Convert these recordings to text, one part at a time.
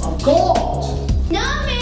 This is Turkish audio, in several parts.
of God. man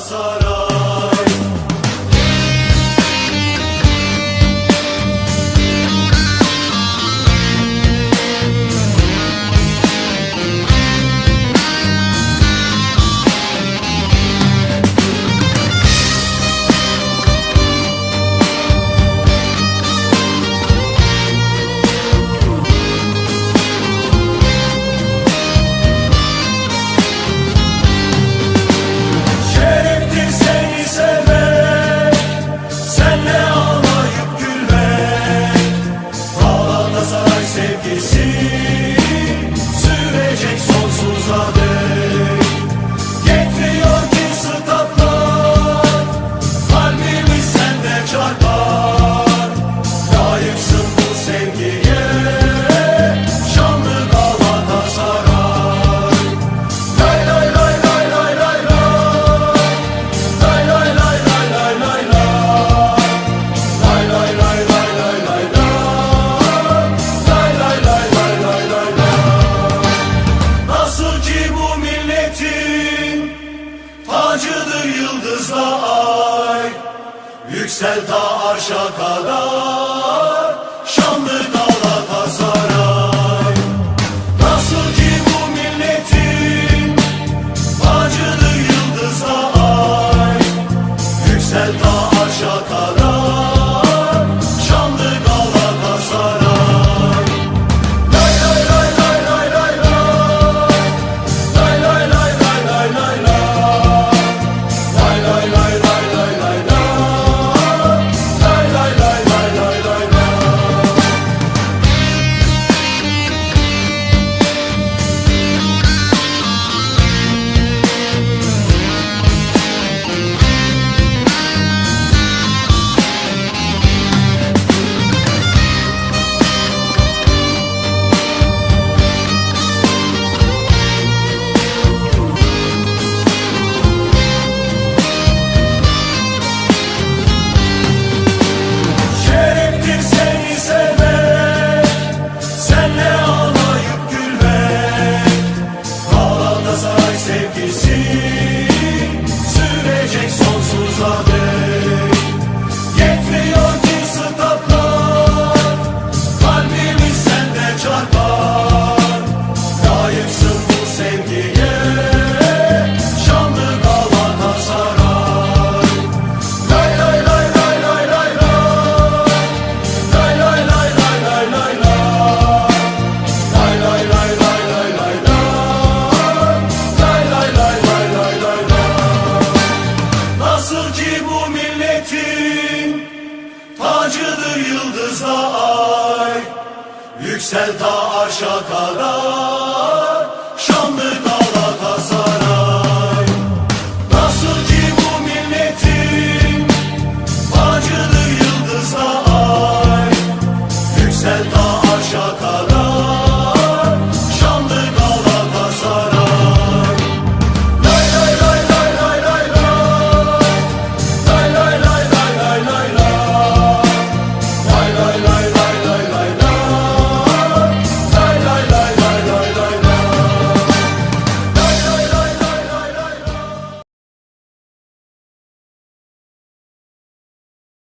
sarar Yüksel ta arşa kadar. Yüksel ta arşa kadar Şanlı Galatasaray. Nasıl ki bu milletin Acılı yıldızla ay Yüksel ta